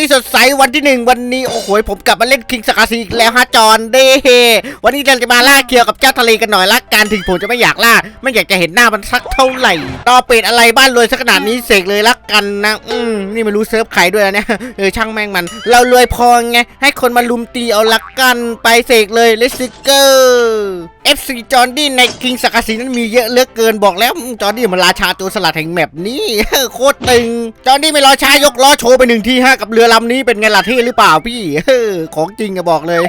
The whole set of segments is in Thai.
ที่สดใสวันที่หนึ่งวันนี้โอ้โหผมกลับมาเล่นคิงสกาซีอีกแล้วฮะจอนเด้วันนี้เราจะมาล่าเคียวกับเจ้าทะเลกันหน่อยละการถึงผมจะไม่อยากล่า ไม่อยากจะเห็นหน้ามันสักเท่าไหร่ต่อเป็ดอะไรบ้านรวยสักขนาดนี้เสกเลยละกันนะอืมนี่ไม่รู้เซิร์ฟใครด้วยนะเนี่ยเออช่างแม่งมัน เรารวยพอไงให้คนมาลุมตีเอาละกันไปเสกเลยเลสซิเกอร์ FC จอร์ดี้ในคิงสกาซีนั้นมีเยอะเหลือเกินบอกแล้วจอร์ดี้มันราชาตัวสลัดแห่งแมปนี้โคตรตึงจอร์ดี้ไม่รอช้ายกล้อโชว์ไปหนึ่งทีฮะกับเรือือลำนี้เป็นไงล่ะเท่หรือเปล่าพี่ของจริงอะบอกเลย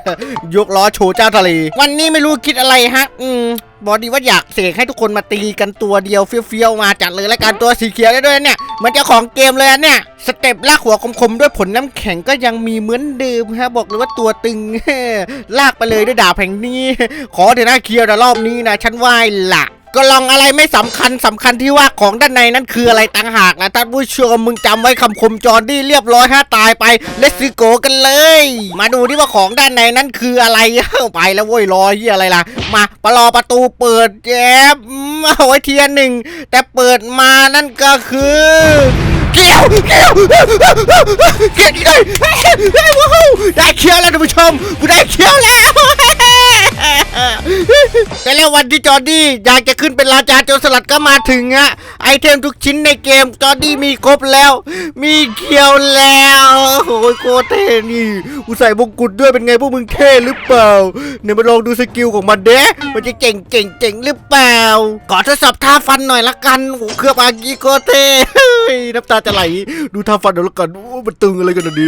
ยกล้อโชว์เจ้าทะเล วันนี้ไม่รู้คิดอะไรฮะ อืมบอกดีว่าอยากเสกให้ทุกคนมาตีกันตัวเดียวเฟี้ยวๆมาจัดเลยและการตัวสีเขียวได้ด้วยเนี่ยมือนจ้าของเกมเลยอะเนี่ยสเต็ปลากหัวคมๆด้วยผลน้ำแข็งก็ยังมีเหมือนเดิมฮะบอกเลยว่าตัวตึงลากไปเลยด้วยดาบแห่งนี้ ขอเถอะนะเคียวแต่รอบนี้นะฉันไหวละ ก็ลองอะไรไม่สำคัญสำคัญที่ว่าของด้านในนั้นคืออะไรต่างหากนะท่านผู้ชมมึงจำไว้คำคมจอร์ดี้เรียบร้อยฮะตายไปเลสซิโกกันเลย มาดูที่ว่าของด้านในนั้นคืออะไรไปแล้วเว้ยรอเหียอะไรล่ะ มาปรอประตูเปิดแจ๊บอืมเอาไว้เทียนหนึ่งแต่เปิดมานั่นก็คือเกี่ยวเกี่ยวเกี่ยวได้ได้ว้าวได้เคี้ยวแล้วท่านผู้ชมกูได้เคี้ยวแล้ว แต่แล้ววันที่จอร์ดี้อยากจะขึ้นเป็นราชาโจรสลัดก็มาถึงอะไอเทมทุกชิ้นในเกมจอร์ดี้มีครบแล้ว มีเขียวแล้วโอ้ยโคตรเท่นี่กูใส่มงกุฎด้วยเป็นไงพวกมึงเท่หรือเปล่าเนี่ยมาลองดูสกิลของมันเด้มันจะเจ๋งเจ๋งเจ๋งหรือเปล่าขอทดสอบท่าฟันหน่อยละกันโอ้เครือบอากีโคตรเท่เฮ้ยน้ำตาจะไหลดูท่าฟันเดี๋ยวละกันโอ้มันตึงอะไรกันดี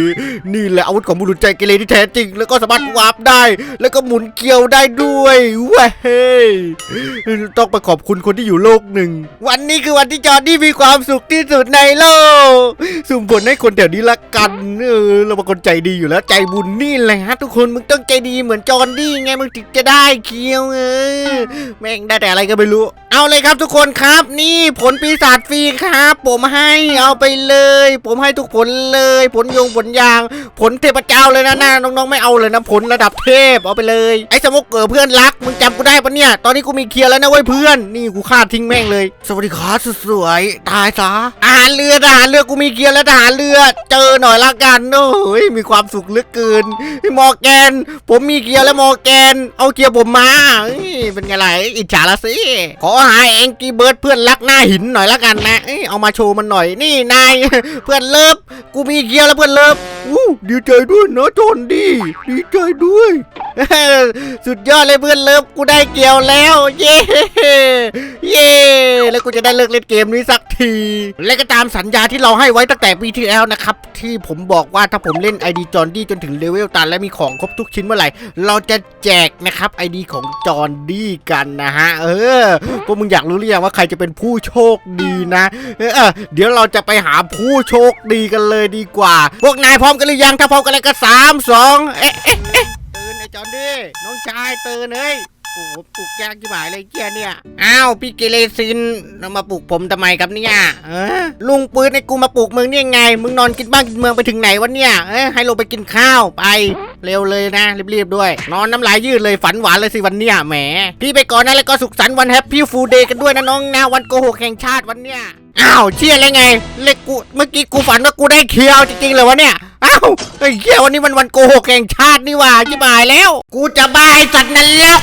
นี่แหละอาวุธของบุรุษใจเกเรที่แท้จริง แล้วก็สามารถวาร์ปได้ แล้วก็หมุนเกลียวได้ด้วยเว้ยต้องไปขอบคุณคนที่อยู่โลกหนึ่ง วันนี้คือวันที่จอร์ดี้มีความสุขที่สุดในโลกสุ่มผลให้คนแถวนี้ละกันเออเราเป็นคนใจดีอยู่แล้วใจบุญนี่แหละฮะทุกคนมึงต้องใจดีเหมือนจอร์ดี้ไงมึงถึงจะได้เคียวเออแม่งได้แต่อะไรก็ไม่รู้ เอาเลยครับทุกคนครับ นี่ผลปีศาจฟรีครับ ผมให้เอาไปเลย ผมให้ทุกผลเลย ผลยงผลยาง ผลเทพเจ้าเลยนะนะน้องๆไม่เอาเลยนะผลระดับเทพเอาไปเลย ไอ้สมกเกิดเพื่อนรักมึงจำกูได้ปะเนี่ยตอนนี้กูมีเคลียร์แล้วนะเว้ยเพื่อนนี่กูฆ่าทิ้งแม่งเลย สวัสดีครับสวยตายซะอาหารเรือทหารเรือกูมีเคลียร์แล้วทหารเรือเจอหน่อยละกันโอ้ยมีความสุขเหลือเกินมอแกน ผมมีเคลียร์แล้วมอแกน เอาเคลียร์ผมมาเอ้ยเป็นไงล่ะอิจฉาละสิขอหาแองกี้เบิร์ดเพื่อนรักหน้าหินหน่อยละกันนะเอ้ยเอามาโชว์มันหน่อยนี่นาย เพื่อนเลิฟกูมีเคลียร์แล้วเพื่อนเลิฟอู้ดีใจด้วยนะจอนดีดีใจด้วย สุดยอดเลยเพื่อนเลิฟกูได้เกี่ยวแล้ว เย้ แล้วกูจะได้เลิกเล่นเกมนี้สักที และก็ตามสัญญาที่เราให้ไว้ตั้งแต่ปีที่แล้วนะครับ ที่ผมบอกว่าถ้าผมเล่น ID จอนดี้จนถึงเลเวลตันและมีของครบทุกชิ้นเมื่อไหร่ เราจะแจกนะครับ ID ของจอนดี้กันนะฮะ เออพวกมึงอยากรู้หรือยังว่าใครจะเป็นผู้โชคดีนะ เออเดี๋ยวเราจะไปหาผู้โชคดีกันเลยดีกว่า พวกนายพร้อมกันหรือยังถ้าพร้อมกันแล้วก็สามสองเอ๊ะเอ๊ะเอ๊ะตื่นไอ้จอนดี้น้องชายตื่นเฮ้ย โอ้โหปลุกยากที่หมายเลยเกียเนี่ย อ้าวพี่เกเรซินเรามาปลุกผมทำไมครับเนี่ยเออลุงปืนให้กูมาปลุกมึงเนี่ยไง มึงนอนกินบ้านกินเมืองไปถึงไหนวะเนี่ยเอ้ยให้ลงไปกินข้าวไป เร็วเลยนะรีบๆด้วย นอนน้ำลายยืดเลยฝันหวานเลยสิวันเนี้ยแหมพี่ไปก่อนนะแล้วก็สุขสันต์วันแฮปปี้ฟูลเดย์กันด้วยนะน้องนะวันโกหกแห่งชาติวันเนี้ยอ้าวเชี่ยอะไรไงเล็กกูเมื่อกี้กูฝันว่ากูได้เคียวจริงๆเลยวะเนี่ยอ้าวไอ้เคียววันนี้มันวันโกหกแห่งชาตินี่หว่าจิบายแล้ว กูจะบ้าไอ้สัตว์นั่นแล้ว